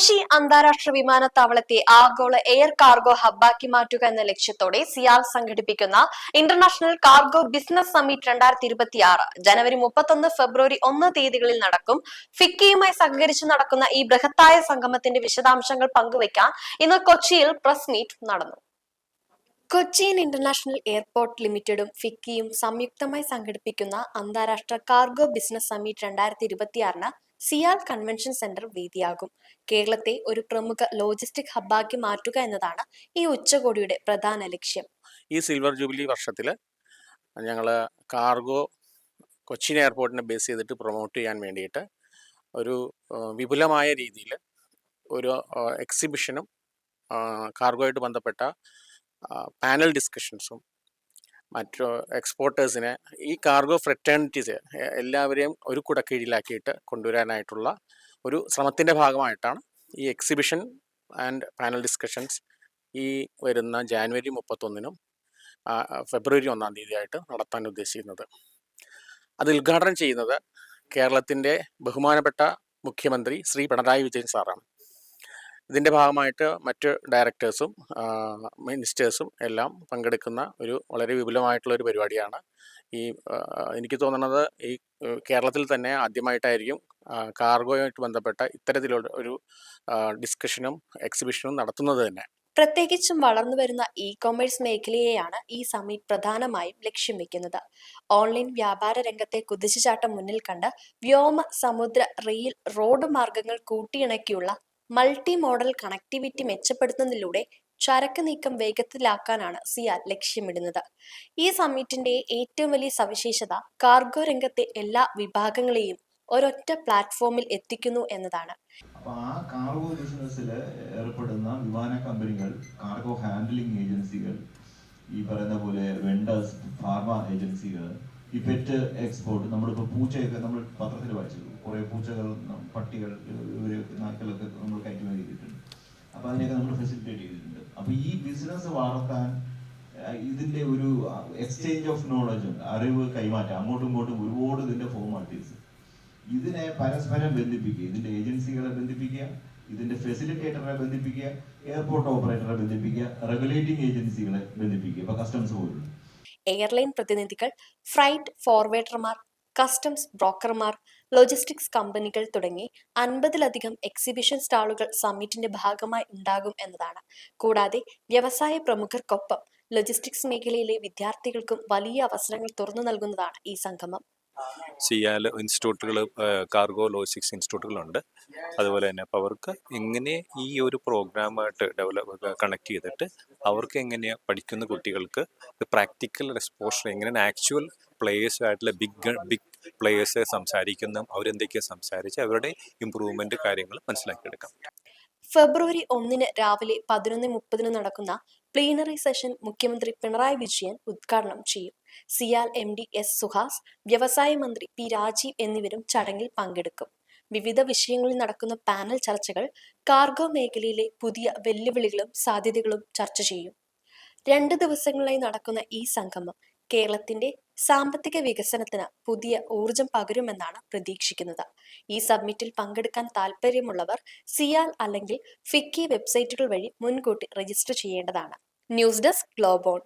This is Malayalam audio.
കൊച്ചി അന്താരാഷ്ട്ര വിമാനത്താവളത്തെ ആഗോള എയർ കാർഗോ ഹബ്ബാക്കി മാറ്റുക എന്ന ലക്ഷ്യത്തോടെ സിയാൽ സംഘടിപ്പിക്കുന്ന ഇന്റർനാഷണൽ കാർഗോ ബിസിനസ് സമ്മിറ്റ് രണ്ടായിരത്തി ഇരുപത്തിയാറ് ജനുവരി മുപ്പത്തൊന്ന് ഫെബ്രുവരി ഒന്ന് തീയതികളിൽ നടക്കും. ഫിക്കിയുമായി സഹകരിച്ച് നടക്കുന്ന ഈ ബൃഹത്തായ സംഗമത്തിന്റെ വിശദാംശങ്ങൾ പങ്കുവയ്ക്കാൻ ഇന്ന് കൊച്ചിയിൽ പ്രസ് മീറ്റ് നടന്നു. കൊച്ചിൻ ഇന്റർനാഷണൽ എയർപോർട്ട് ലിമിറ്റഡും ഫിക്കിയും സംയുക്തമായി സംഘടിപ്പിക്കുന്ന അന്താരാഷ്ട്ര കാർഗോ ബിസിനസ് സമ്മിറ്റ് രണ്ടായിരത്തി ഇരുപത്തിയാറിന് സിയാൽ കൺവെൻഷൻ സെന്റർ വേദിയാകും. കേരളത്തെ ഒരു പ്രമുഖ ലോജിസ്റ്റിക് ഹബ്ബാക്കി മാറ്റുക എന്നതാണ് ഈ ഉച്ചകോടിയുടെ പ്രധാന ലക്ഷ്യം. ഈ സിൽവർ ജൂബിലി വർഷത്തിൽ ഞങ്ങൾ കാർഗോ കൊച്ചിൻ എയർപോർട്ടിനെ ബേസ് ചെയ്തിട്ട് പ്രൊമോട്ട് ചെയ്യാൻ വേണ്ടിയിട്ട് ഒരു വിപുലമായ രീതിയിൽ ഒരു എക്സിബിഷനും കാർഗോയായിട്ട് ബന്ധപ്പെട്ട പാനൽ ഡിസ്കഷൻസും മറ്റു എക്സ്പോർട്ടേഴ്സിനെ ഈ കാർഗോ ഫ്രറ്റേണിറ്റീസ് എല്ലാവരെയും ഒരു കുടക്കീഴിലാക്കിയിട്ട് കൊണ്ടുവരാനായിട്ടുള്ള ഒരു ശ്രമത്തിന്റെ ഭാഗമായിട്ടാണ് ഈ എക്സിബിഷൻ ആൻഡ് പാനൽ ഡിസ്കഷൻസ് ഈ വരുന്ന ജാനുവരി മുപ്പത്തൊന്നിനും ഫെബ്രുവരി ഒന്നാം തീയതിയായിട്ട് നടത്താൻ ഉദ്ദേശിക്കുന്നത്. അത് ഉദ്ഘാടനം ചെയ്യുന്നത് കേരളത്തിന്റെ ബഹുമാനപ്പെട്ട മുഖ്യമന്ത്രി ശ്രീ പിണറായി വിജയൻ സാറാണ്. ഇതിന്റെ ഭാഗമായിട്ട് മറ്റ് ഡയറക്ടേഴ്സും മിനിസ്റ്റേഴ്സും എല്ലാം പങ്കെടുക്കുന്ന ഒരു വളരെ വിപുലമായിട്ടുള്ള ഒരു പരിപാടിയാണ്. ഈ എനിക്ക് തോന്നുന്നത് ഈ കേരളത്തിൽ തന്നെ ആദ്യമായിട്ടായിരിക്കും കാർഗോയുമായിട്ട് ബന്ധപ്പെട്ട ഇത്തരത്തിലുള്ള ഒരു ഡിസ്കഷനും എക്സിബിഷനും നടത്തുന്നത് തന്നെ. പ്രത്യേകിച്ചും വളർന്നു വരുന്ന ഇ കൊമേഴ്സ് മേഖലയെയാണ് ഈ സമ്മിറ്റ് പ്രധാനമായും ലക്ഷ്യം വെക്കുന്നത്. ഓൺലൈൻ വ്യാപാര രംഗത്തെ കുതിച്ചുചാട്ടം മുന്നിൽ കണ്ട് വ്യോമ സമുദ്ര റെയിൽ റോഡ് മാർഗങ്ങൾ കൂട്ടിയിണക്കിയുള്ള മൾട്ടി മോഡൽ കണക്ടിവിറ്റി മെച്ചപ്പെടുത്തുന്നതിലൂടെ ചരക്ക് നീക്കം വേഗത്തിലാക്കാനാണ് സിയാൽ ലക്ഷ്യമിടുന്നത്. ഈ സമ്മിറ്റിന്റെ ഏറ്റവും വലിയ സവിശേഷത കാർഗോ രംഗത്തെ എല്ലാ വിഭാഗങ്ങളെയും ഒരൊറ്റ പ്ലാറ്റ്ഫോമിൽ എത്തിക്കുന്നു എന്നതാണ്. അപ്പൊ ആ കാർഗോ ബിസിനസ്സിൽ ഏർപ്പെടുന്ന വിമാന കമ്പനികൾ കാർഗോ ഹാൻഡ്ലിംഗ് ഏജൻസികൾ ഈ പറയുന്ന പോലെ വെണ്ടേഴ്സ് ഫാർമ ഏജൻസികൾ ഈ പെറ്റ് എക്സ്പോർട്ട് നമ്മളിപ്പോൾ പൂച്ചയൊക്കെ നമ്മൾ പത്രത്തിൽ വായിച്ചു കുറേ പൂച്ചകൾ പട്ടികൾ ഇവർ നായ്ക്കളൊക്കെ നമ്മൾ കയറ്റുമതി ചെയ്തിട്ടുണ്ട് അപ്പൊ അതിനെയൊക്കെ നമ്മൾ ഫെസിലിറ്റേറ്റ് ചെയ്തിട്ടുണ്ട്. അപ്പൊ ഈ ബിസിനസ് വളർത്താൻ ഇതിന്റെ ഒരു എക്സ്ചേഞ്ച് ഓഫ് നോളജ് ഉണ്ട്. അറിവ് കൈമാറ്റം. അങ്ങോട്ടും ഇങ്ങോട്ടും ഒരുപാട് ഇതിന്റെ ഫോർമാലിറ്റീസ് ഇതിനെ പരസ്പരം ബന്ധിപ്പിക്കുക. ഇതിന്റെ ഏജൻസികളെ ബന്ധിപ്പിക്കുക. ഇതിന്റെ ഫെസിലിറ്റേറ്ററെ ബന്ധിപ്പിക്കുക. എയർപോർട്ട് ഓപ്പറേറ്ററെ ബന്ധിപ്പിക്കുക. റെഗുലേറ്റിംഗ് ഏജൻസികളെ ബന്ധിപ്പിക്കുക. ഇപ്പൊ കസ്റ്റംസ് പോലുള്ള. എയർലൈൻ പ്രതിനിധികൾ ഫ്രൈറ്റ് ഫോർവേഡർമാർ കസ്റ്റംസ് ബ്രോക്കർമാർ ലോജിസ്റ്റിക്സ് കമ്പനികൾ തുടങ്ങി അൻപതിലധികം എക്സിബിഷൻ സ്റ്റാളുകൾ സമ്മിറ്റിന്റെ ഭാഗമായി ഉണ്ടാകും എന്നതാണ്. കൂടാതെ വ്യവസായ പ്രമുഖർക്കൊപ്പം ലോജിസ്റ്റിക്സ് മേഖലയിലെ വിദ്യാർത്ഥികൾക്കും വലിയ അവസരങ്ങൾ തുറന്നു നൽകുന്നതാണ് ഈ സംഗമം. സിയാൽ ഇൻസ്റ്റിറ്റ്യൂട്ടുകൾ കാർഗോ ലോജിസ്റ്റിക്സ് ഇൻസ്റ്റിറ്റ്യൂട്ടുകളുണ്ട്. അതുപോലെ തന്നെ അപ്പോൾ അവർക്ക് എങ്ങനെ ഈ ഒരു പ്രോഗ്രാമായിട്ട് ഡെവലപ്പ് കണക്ട് ചെയ്തിട്ട് അവർക്ക് എങ്ങനെയാണ് പഠിക്കുന്ന കുട്ടികൾക്ക് പ്രാക്ടിക്കൽ എക്സ്പോഷർ എങ്ങനെയാണ് ആക്ച്വൽ പ്ലേയേഴ്സ് ആയിട്ടുള്ള ബിഗ് ബിഗ് പ്ലേയേഴ്സ് സംസാരിക്കുന്ന അവരെന്തൊക്കെയാണ് സംസാരിച്ച് അവരുടെ ഇമ്പ്രൂവ്മെന്റ് കാര്യങ്ങൾ മനസ്സിലാക്കിയെടുക്കാം. ഫെബ്രുവരി ഒന്നിന് രാവിലെ പതിനൊന്ന് മുപ്പതിന് നടക്കുന്ന പ്ലീനറി സെഷൻ മുഖ്യമന്ത്രി പിണറായി വിജയൻ ഉദ്ഘാടനം ചെയ്യും. CIAL M D S Suhas വ്യവസായ മന്ത്രി പി രാജീവ് എന്നിവരും ചടങ്ങിൽ പങ്കെടുക്കും. വിവിധ വിഷയങ്ങളിൽ നടക്കുന്ന പാനൽ ചർച്ചകൾ കാർഗോ മേഖലയിലെ പുതിയ വെല്ലുവിളികളും സാധ്യതകളും ചർച്ച ചെയ്യും. രണ്ട് ദിവസങ്ങളായി നടക്കുന്ന ഈ സംഗമം കേരളത്തിന്റെ സാമ്പത്തിക വികസനത്തിന് പുതിയ ഊർജം പകരുമെന്നാണ് പ്രതീക്ഷിക്കുന്നത്. ഈ സബ്മിറ്റിൽ പങ്കെടുക്കാൻ താല്പര്യമുള്ളവർ സിയാൽ അല്ലെങ്കിൽ ഫിക്കി വെബ്സൈറ്റുകൾ വഴി മുൻകൂട്ടി രജിസ്റ്റർ ചെയ്യേണ്ടതാണ്. News desk ഗ്ലോബോൺ